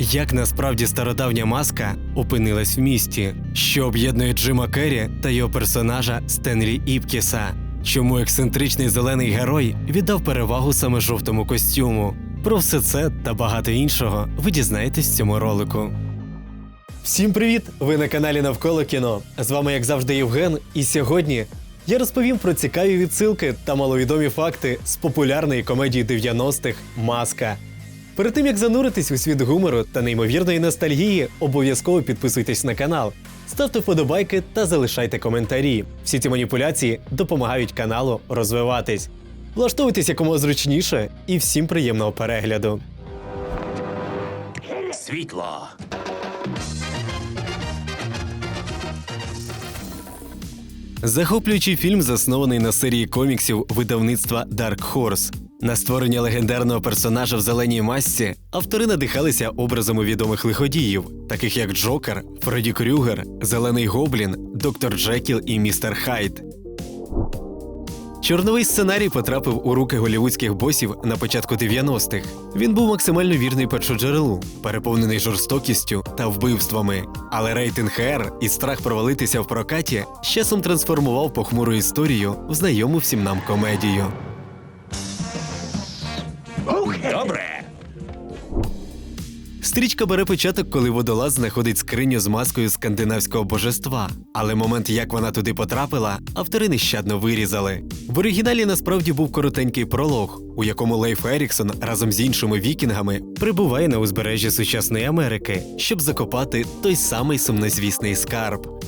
як насправді стародавня маска опинилась в місті, що об'єднує Джима Керрі та його персонажа Стенлі Іпкіса. Чому ексцентричний зелений герой віддав перевагу саме жовтому костюму? Про все це та багато іншого ви дізнаєтесь в цьому ролику. Всім привіт! Ви на каналі Навколо кіно. З вами, як завжди, Євген. І сьогодні я розповім про цікаві відсилки та маловідомі факти з популярної комедії 90-х Маска. Перед тим як зануритись у світ гумору та неймовірної ностальгії, обов'язково підписуйтесь на канал, ставте вподобайки та залишайте коментарі. Всі ці маніпуляції допомагають каналу розвиватись. Влаштовуйтесь якомога зручніше і всім приємного перегляду. Світло. Захоплюючий фільм заснований на серії коміксів видавництва Dark Horse. На створення легендарного персонажа в зеленій масці автори надихалися образами відомих лиходіїв, таких як Джокер, Фредді Крюгер, Зелений Гоблін, Доктор Джекіл і Містер Хайд. Чорновий сценарій потрапив у руки голівудських босів на початку 90-х. Він був максимально вірний першоджерелу, переповнений жорстокістю та вбивствами. Але рейтинг R і страх провалитися в прокаті з часом трансформував похмуру історію в знайому всім нам комедію. Добре. Стрічка бере початок, коли водолаз знаходить скриню з маскою скандинавського божества. Але момент, як вона туди потрапила, автори нещадно вирізали. В оригіналі насправді був коротенький пролог, у якому Лейф Еріксон разом з іншими вікінгами прибуває на узбережжі сучасної Америки, щоб закопати той самий сумнозвісний скарб.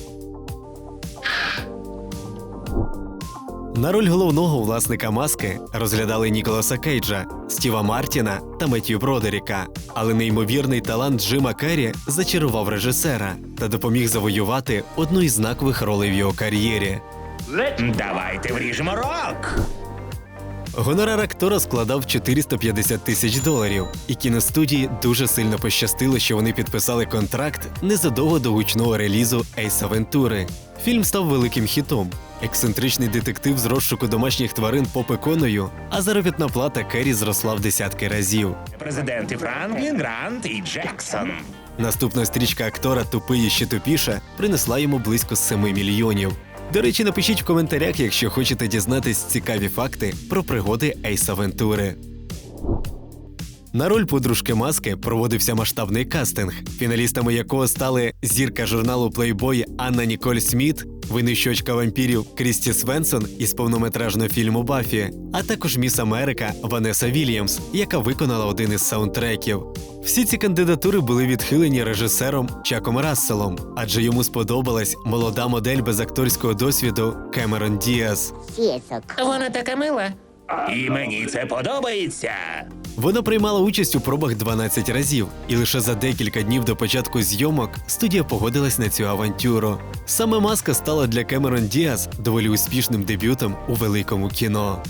На роль головного власника маски розглядали Ніколаса Кейджа, Стіва Мартіна та Меттью Бродеріка. Але неймовірний талант Джима Керрі зачарував режисера та допоміг завоювати одну із знакових ролей в його кар'єрі. Давайте вріжемо рок. Гонорар актора складав 450 тисяч доларів, і кіностудії дуже сильно пощастило, що вони підписали контракт незадовго до гучного релізу Ейса Вентури. Фільм став великим хітом. Ексцентричний детектив з розшуку домашніх тварин попи коною, а заробітна плата Керрі зросла в десятки разів. Президенти Франклін, Грант і Джексон. Наступна стрічка актора Тупий і ще тупіше принесла йому близько 7 мільйонів. До речі, напишіть в коментарях, якщо хочете дізнатись цікаві факти про пригоди Ейса Вентури. На роль подружки маски проводився масштабний кастинг, фіналістами якого стали зірка журналу Playboy Анна Ніколь Сміт, винищувачка вампірів Крісті Свенсон із повнометражного фільму Баффі, а також міс Америка Ванеса Вільямс, яка виконала один із саундтреків. Всі ці кандидатури були відхилені режисером Чаком Расселом, адже йому сподобалась молода модель без акторського досвіду Кемерон Діас. Вона така мила. І мені це подобається. Вона приймала участь у пробах 12 разів, і лише за декілька днів до початку зйомок студія погодилась на цю авантюру. Саме маска стала для Кемерон Діас доволі успішним дебютом у великому кіно.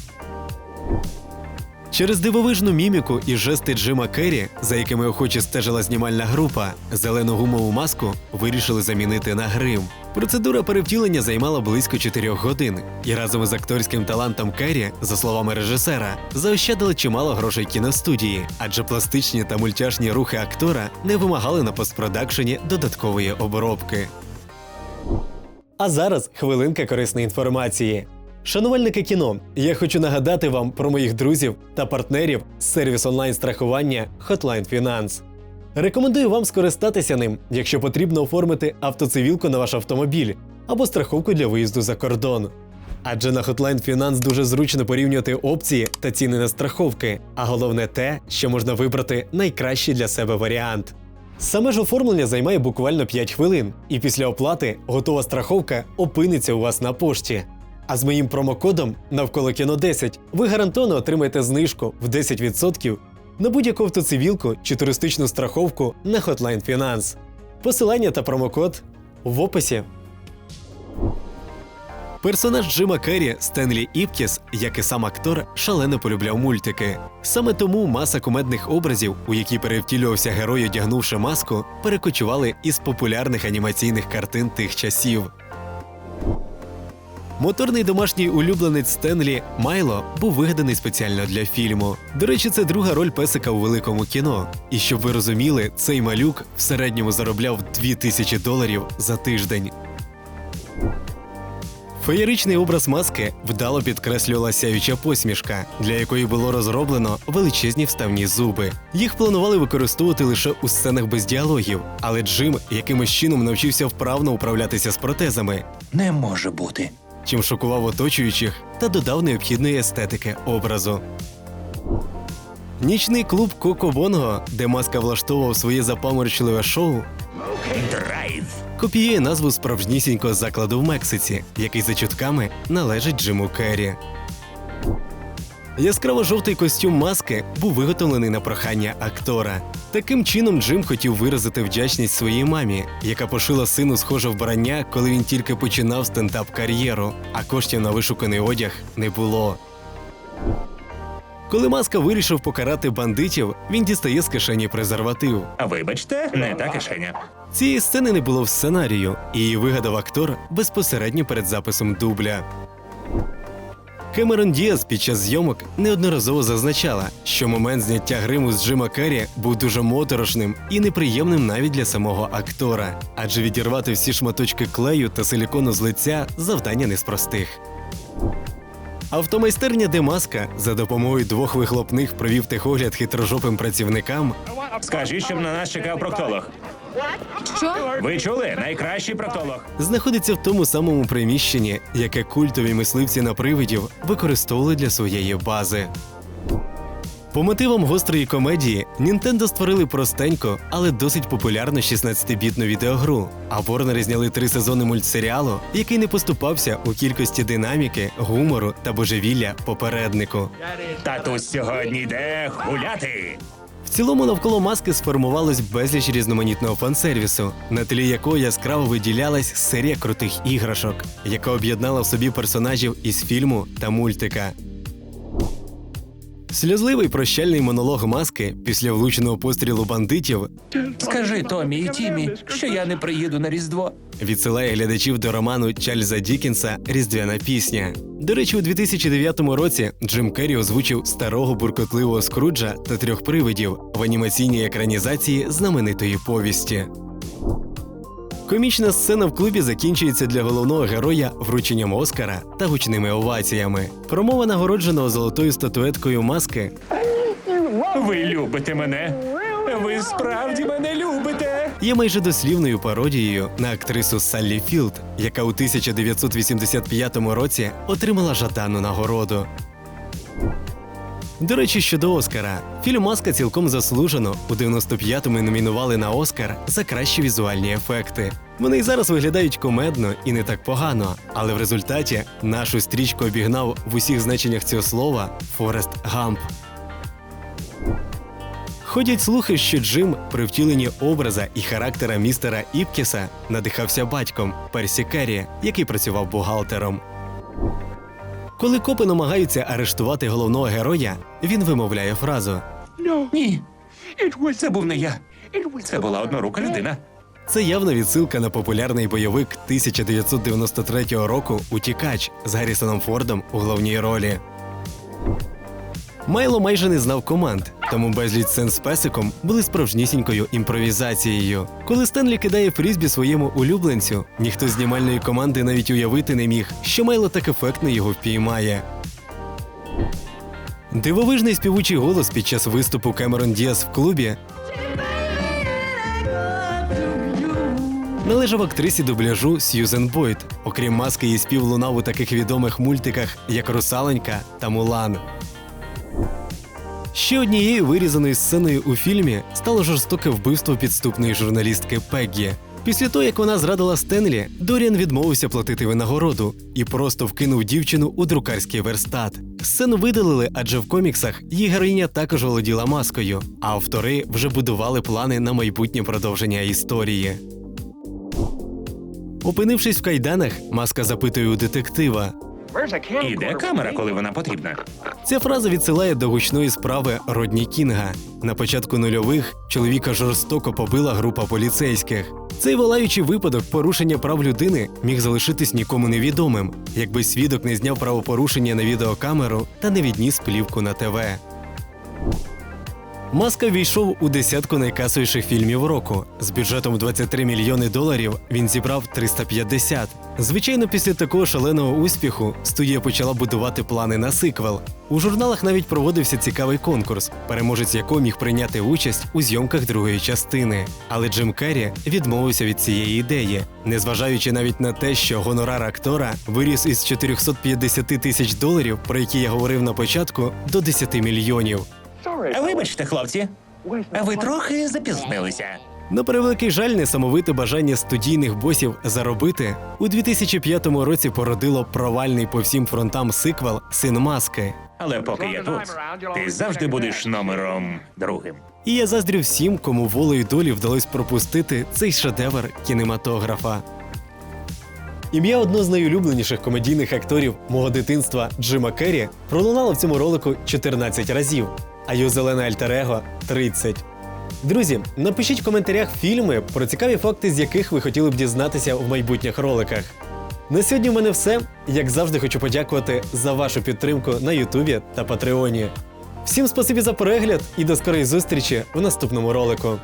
Через дивовижну міміку і жести Джима Керрі, за якими охоче стежила знімальна група, зелену гумову маску вирішили замінити на грим. Процедура перевтілення займала близько 4 годин, і разом із акторським талантом Керрі, за словами режисера, заощадили чимало грошей кіностудії, адже пластичні та мультяшні рухи актора не вимагали на постпродакшені додаткової обробки. А зараз хвилинка корисної інформації. Шанувальники кіно, я хочу нагадати вам про моїх друзів та партнерів з сервіс онлайн страхування Hotline Finance. Рекомендую вам скористатися ним, якщо потрібно оформити автоцивілку на ваш автомобіль або страховку для виїзду за кордон. Адже на Hotline Finance дуже зручно порівнювати опції та ціни на страховки, а головне те, що можна вибрати найкращий для себе варіант. Саме ж оформлення займає буквально 5 хвилин, і після оплати готова страховка опиниться у вас на пошті. А з моїм промокодом навколо кіно 10 ви гарантовано отримаєте знижку в 10% на будь-яку автоцивілку чи туристичну страховку на Hotline Finance. Посилання та промокод в описі. Персонаж Джима Керрі Стенлі Іпкіс, як і сам актор, шалено полюбляв мультики. Саме тому маса кумедних образів, у які перевтілювався герой, одягнувши маску, перекочували із популярних анімаційних картин тих часів. Моторний домашній улюбленець Стенлі Майло був вигаданий спеціально для фільму. До речі, це друга роль песика у великому кіно. І щоб ви розуміли, цей малюк в середньому заробляв 2000 доларів за тиждень. Феєричний образ маски вдало підкреслювала сяюча посмішка, для якої було розроблено величезні вставні зуби. Їх планували використовувати лише у сценах без діалогів, але Джим якимось чином навчився вправно управлятися з протезами, Не може бути. Чим шокував оточуючих та додав необхідної естетики образу. Нічний клуб Коко Бонго, де маска влаштовував своє запаморочливе шоу, Драйв. копіює назву справжнісінького закладу в Мексиці, який за чутками належить Джиму Керрі. Яскраво-жовтий костюм маски був виготовлений на прохання актора. Таким чином Джим хотів виразити вдячність своїй мамі, яка пошила сину схоже вбрання, коли він тільки починав стендап-кар'єру, а коштів на вишуканий одяг не було. Коли маска вирішив покарати бандитів, він дістає з кишені презерватив. Вибачте, не та кишеня. Цієї сцени не було в сценарію, і її вигадав актор безпосередньо перед записом дубля. Кемерон Діас під час зйомок неодноразово зазначала, що момент зняття гриму з Джима Керрі був дуже моторошним і неприємним навіть для самого актора, адже відірвати всі шматочки клею та силікону з лиця завдання не з простих. Автомайстерня Демаска за допомогою двох вихлопних провів техогляд хитрожопим працівникам Скажіть, щоб на нас чекав проктолог. Що? Ви чули? Найкращий проктолог. знаходиться в тому самому приміщенні, яке культові мисливці на привидів використовували для своєї бази. По мотивам гострої комедії Nintendo створили простеньку, але досить популярну 16-бітну відеогру. А Warner зняли три сезони мультсеріалу, який не поступався у кількості динаміки, гумору та божевілля попереднику. Татусь сьогодні йде гуляти. Цілому навколо маски сформувалось безліч різноманітного фан-сервісу, на тлі якого яскраво виділялась серія крутих іграшок, яка об'єднала в собі персонажів із фільму та мультика. Сльозливий прощальний монолог маски після влученого пострілу бандитів Скажи Томі і Тімі, що я не приїду на Різдво. відсилає глядачів до роману Чарльза Дікінса Різдвяна пісня. До речі, у 2009 році Джим Керрі озвучив старого буркотливого скруджа та трьох привидів в анімаційній екранізації знаменитої повісті. Комічна сцена в клубі закінчується для головного героя врученням Оскара та гучними оваціями. Промова нагородженого золотою статуеткою маски Ви любите мене. Ви справді мене любите. є майже дослівною пародією на актрису Саллі Філд, яка у 1985 році отримала жадану нагороду. До речі, щодо Оскара, фільм Маска цілком заслужено у 95-му номінували на Оскар за кращі візуальні ефекти. Вони й зараз виглядають комедно і не так погано, але в результаті нашу стрічку обігнав в усіх значеннях цього слова Форест Гамп. Ходять слухи, що Джим при втіленні образа і характера містера Іпкіса надихався батьком Персі Керрі, який працював бухгалтером. Коли копи намагаються арештувати головного героя, він вимовляє фразу: Ні. Це був не я. Це була однорука людина. це явна відсилка на популярний бойовик 1993 року Утікач з Гаррісоном Фордом у головній ролі. Майло майже не знав команд, тому безліч сцен з песиком були справжнісінькою імпровізацією. Коли Стенлі кидає фрізбі своєму улюбленцю, ніхто з знімальної команди навіть уявити не міг, що Майло так ефектно його впіймає. Дивовижний співучий голос під час виступу Кемерон Діас в клубі належав актрисі дубляжу Сьюзен Бойд. Окрім маски, її спів лунав у таких відомих мультиках, як Русаленька та Мулан. Ще однією вирізаною сценою у фільмі стало жорстоке вбивство підступної журналістки Пеггі. Після того, як вона зрадила Стенлі, Доріан відмовився платити винагороду і просто вкинув дівчину у друкарський верстат. Сцену видалили, адже в коміксах її героїня також володіла маскою, а автори вже будували плани на майбутнє продовження історії. Опинившись в кайданах, маска запитує у детектива: І де камера, коли вона потрібна? Ця фраза відсилає до гучної справи Родні Кінга. На початку нульових чоловіка жорстоко побила група поліцейських. Цей волаючий випадок порушення прав людини міг залишитись нікому невідомим, якби свідок не зняв правопорушення на відеокамеру та не відніс плівку на ТВ. Маска війшов у десятку найкасовіших фільмів року. З бюджетом в 23 мільйони доларів він зібрав 350. Звичайно, після такого шаленого успіху студія почала будувати плани на сиквел. У журналах навіть проводився цікавий конкурс, переможець якого міг прийняти участь у зйомках другої частини. Але Джим Керрі відмовився від цієї ідеї, незважаючи навіть на те, що гонорар актора виріс із 450 тисяч доларів, про які я говорив на початку, до 10 мільйонів. Вибачте, хлопці, а ви трохи запізнилися. На превеликий жаль, несамовите бажання студійних босів заробити у 2005 році породило провальний по всім фронтам сиквел Син маски. Але поки я тут, ти завжди будеш номером другим. І я заздрю всім, кому волею долі вдалось пропустити цей шедевр кінематографа. Ім'я одного з найулюбленіших комедійних акторів мого дитинства Джима Керрі пролунало в цьому ролику 14 разів, а його зелене альтер-его – 30. Друзі, напишіть в коментарях фільми, про цікаві факти, з яких ви хотіли б дізнатися в майбутніх роликах. На сьогодні в мене все. Як завжди, хочу подякувати за вашу підтримку на Ютубі та Патреоні. Всім спасибі за перегляд і до скорої зустрічі в наступному ролику.